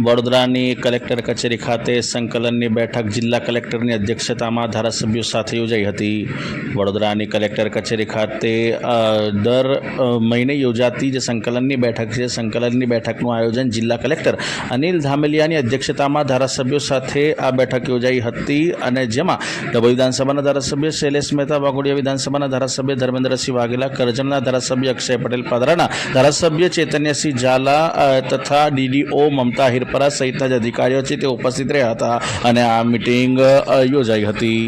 વડોદરાની કલેક્ટર કચેરી ખાતે સંકલનની બેઠક જિલ્લા કલેક્ટરની અધ્યક્ષતામાં ધારાસભ્યો સાથે યોજાઈ હતી. વડોદરાની કલેક્ટર કચેરી ખાતે દર મહિને યોજાતી જે સંકલનની બેઠક છે, સંકલનની બેઠકનું આયોજન જિલ્લા કલેક્ટર અનિલ ધામેલિયાની અધ્યક્ષતામાં ધારાસભ્યો સાથે આ બેઠક યોજાઈ હતી અને જેમાં ડભોઈ વિધાનસભાના ધારાસભ્ય શૈલેષ મહેતા, વાઘોડિયા વિધાનસભાના ધારાસભ્ય ધર્મેન્દ્રસિંહ વાઘેલા, કરજણના ધારાસભ્ય અક્ષય પટેલ પાદરાના ધારાસભ્ય ચૈતન્યસિંહ ઝાલા તથા ડીડીઓ મમતા હિરપરા સહિતના જે અધિકારીઓ છે તે ઉપસ્થિત રહ્યા હતા અને આ મિટિંગ યોજાઈ હતી.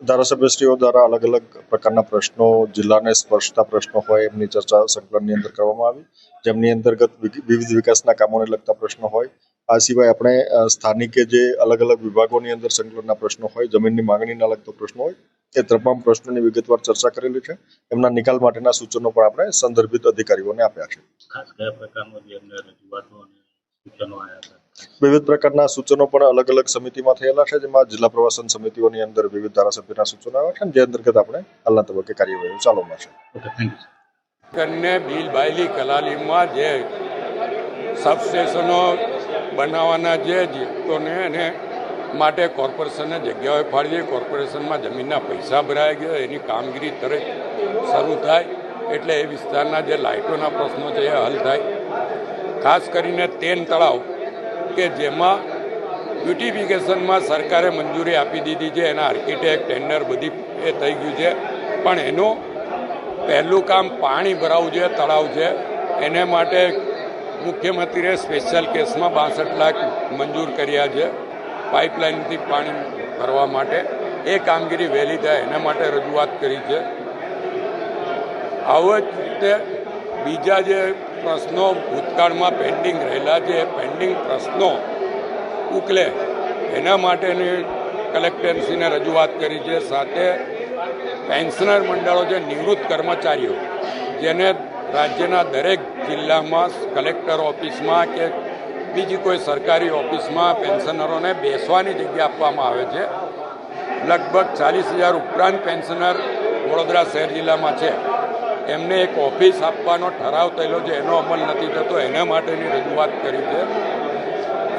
ધારાસભ્યશ્રીઓ દ્વારા અલગ અલગ પ્રકારના પ્રશ્નો, જિલ્લાને સ્પર્શતા પ્રશ્નો હોય એમની ચર્ચા સંકલનની અંદર કરવામાં આવી. જેમની અંતર્ગત વિવિધ વિકાસના કામોને લગતા પ્રશ્નો હોય. આ સિવાય આપણે સ્થાનિકે જે અલગ અલગ વિભાગોની અંદર સંકલનના પ્રશ્નો હોય, જમીનની માંગણીના લગતો પ્રશ્નો હોય એ તમામ પ્રશ્નોની વિગતવાર ચર્ચા કરેલી છે. એમના નિકાલ માટેના સૂચનો પણ આપણે સંદર્ભિત અધિકારીઓને આપ્યા છે. વિવિધ પ્રકારના સૂચનો પણ અલગ અલગ સમિતિમાં થયેલા છે જેમાં જિલ્લા પ્રવાસન સમિતિઓની અંદર વિવિધ ધારાસભ્યના સૂચનો આવ્યા છે જે અંતર્ગત આપણે હાલના તબક્કે કાર્યવાહી ચાલુમાં છે. ઓકે થેન્ક કન્ને બિલ બાયલી કલાલીમાં જે સબસ્ટેશનો બનાવવાના જે જીતોને એને માટે કોર્પોરેશનને જગ્યાઓ ફાળવી કોર્પોરેશનમાં જમીનના પૈસા ભરાઈ ગયા, એની કામગીરી તરત શરૂ થાય, એટલે એ વિસ્તારના જે લાઇટોના પ્રશ્નો છે એ હલ થાય. ખાસ કરીને તેન તળાવ, કે જેમાં બ્યુટિફિકેશનમાં સરકારે મંજૂરી આપી દીધી છે, એના આર્કિટેક્ટ, ટેન્ડર બધી એ થઈ ગયું છે. પણ એનું પહેલું કામ પાણી ભરાવું છે, તળાવ છે. એને માટે મુખ્યમંત્રીએ સ્પેશિયલ કેસમાં બાસઠ લાખ મંજૂર કર્યા છે. પાઇપલાઇનથી પાણી ભરવા માટે એ કામગીરી વહેલી થાય. એના માટે રજૂઆત કરી છે. આવો જ રીતે બીજા જે પ્રશ્નો ભૂતકાળમાં પેન્ડિંગ રહેલા એ પેન્ડિંગ પ્રશ્નો ઉકલે. એના માટેની કલેક્ટરશ્રીને રજૂઆત કરી છે. સાથે પેન્શનર મંડળો જે નિવૃત્ત કર્મચારીઓ, જેને રાજ્યના દરેક જિલ્લામાં કલેક્ટર ઓફિસમાં કે બીજી કોઈ સરકારી ઓફિસમાં પેન્શનરોને બેસવાની જગ્યા આપવામાં આવે છે. લગભગ ચાલીસ હજાર ઉપરાંત પેન્શનર વડોદરા શહેર જિલ્લામાં છે. એમને એક ઓફિસ આપવાનો ઠરાવ થયેલો છે, એનો અમલ નથી થતો, એના માટેની રજૂઆત કરી છે.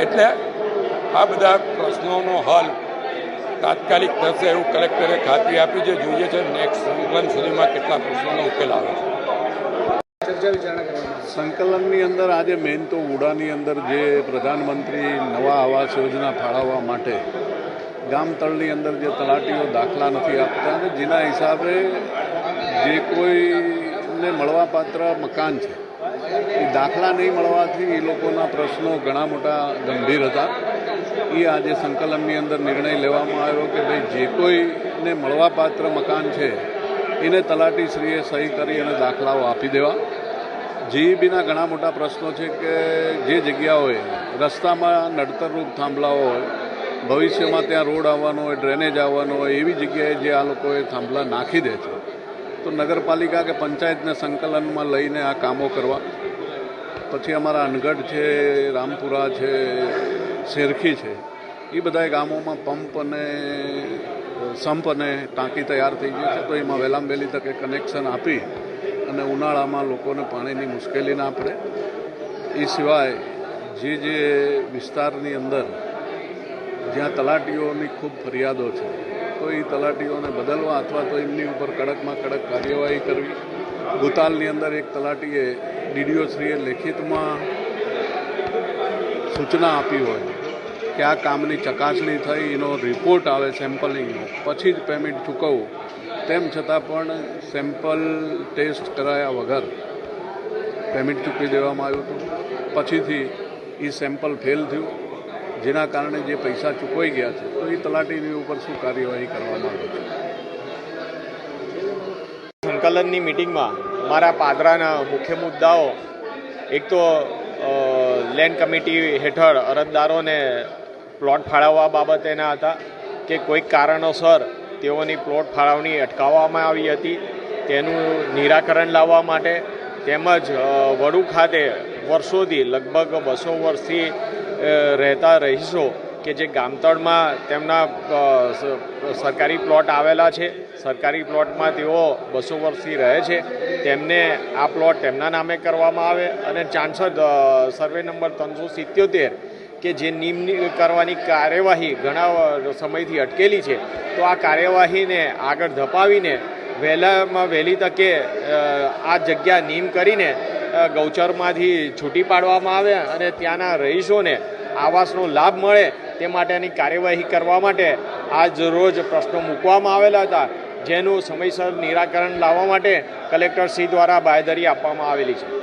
એટલે આ બધા પ્રશ્નોનો હલ તાત્કાલિક થશે એવું કલેક્ટરે ખાતરી આપી છે. જોઈએ છે, નેક્સ્ટ સંકલન સુધીમાં કેટલા પ્રશ્નોનો ઉકેલ આવે છે. સંકલનની અંદર આજે મેઇન તો ઉડાની અંદર જે પ્રધાનમંત્રી નવા આવાસ યોજના ફાળવવા માટે ગામ તળની અંદર જે તલાટીઓ દાખલા નથી આપતા અને જેના હિસાબે જે કોઈને મળવાપાત્ર મકાન છે, એ દાખલા નહીં મળવાથી એ લોકોના પ્રશ્નો ઘણા મોટા ગંભીર હતા. એ આજે સંકલનની અંદર નિર્ણય લેવામાં આવ્યો કે ભાઈ જે કોઈને મળવાપાત્ર મકાન છે, એને તલાટીશ્રીએ સહી કરી અને દાખલાઓ આપી દેવા. જીઈબીના ઘણા મોટા પ્રશ્નો છે કે જે જગ્યાઓએ રસ્તામાં નડતરરૂપ થાંભલાઓ હોય, ભવિષ્યમાં ત્યાં રોડ આવવાનો હોય, ડ્રેનેજ આવવાનો હોય, એવી જગ્યાએ જે આ લોકોએ થાંભલા નાખી દે છે. તો નગરપાલિકા કે પંચાયતને સંકલનમાં લઈને આ કામો કરવા? પછી અમારા અનગઢ છે, રામપુરા છે, શેરખી છે, એ બધા ગામોમાં પંપ અને સંપ અને ટાંકી તૈયાર થઈ ગઈ છે. તો એમાં વહેલામ વહેલી તકે કનેક્શન આપી અને ઉનાળામાં લોકોને પાણીની મુશ્કેલી ના પડે. એ સિવાય જે જે વિસ્તારની અંદર જ્યાં તલાટીઓની ખૂબ ફરિયાદો છે, તો એ તલાટીઓને બદલવા અથવા તો એમની ઉપર કડકમાં કડક કાર્યવાહી કરવી. ભૂતાલની અંદર એક તલાટીએ ડીડીઓશ્રીએ લેખિતમાં સૂચના આપી હોય કે આ કામની ચકાસણી થઈ, એનો રિપોર્ટ આવે સેમ્પલિંગનો પછી જ પેમેન્ટ ચૂકવવું. તેમ છતાં પણ સેમ્પલ ટેસ્ટ કરાયા વગર પેમેન્ટ ચૂકવી દેવામાં આવ્યું હતું. પછીથી એ સેમ્પલ ફેલ થયું. જેના કારણે જે પૈસા ચૂકવાઈ ગયા છે, તો એ તલાટીની ઉપર શું કાર્યવાહી કરવામાં આવે છે? સંકલનની મિટિંગમાં મારા પાદરાના મુખ્ય મુદ્દાઓ, એક તો લેન્ડ કમિટી હેઠળ અરજદારોને પ્લોટ ફાળવવા બાબતેના હતા કે કોઈક કારણોસર તેઓની પ્લોટ ફાળવણી અટકાવવામાં આવી હતી. તેનું નિરાકરણ લાવવા માટે તેમજ વડુ ખાતે વર્ષોથી, લગભગ બસો વર્ષથી રહેતા રહીશો કે જે ગામતળમાં તેમના સરકારી પ્લોટ આવેલા છે. સરકારી પ્લોટમાં તેઓ બસો વર્ષથી રહે છે. તેમને આ પ્લોટ તેમના નામે કરવામાં આવે અને ચાંસદ સર્વે નંબર ત્રણસો સિત્યોતેર કે જે નિમની કરવાની કાર્યવાહી ઘણા સમયથી અટકેલી છે, તો આ કાર્યવાહીને આગળ ધપાવીને વહેલામાં વહેલી તકે આ જગ્યા નિમ કરીને ગૌચરમાંથી છૂટી પાડવામાં આવે અને ત્યાંના રહીશોને આવાસનો લાભ મળે તે માટેની કાર્યવાહી કરવા માટે આજ રોજ પ્રશ્નો મૂકવામાં આવેલા હતા, જેનું સમયસર નિરાકરણ લાવવા માટે કલેક્ટરશ્રી દ્વારા બાંયધરી આપવામાં આવેલી છે.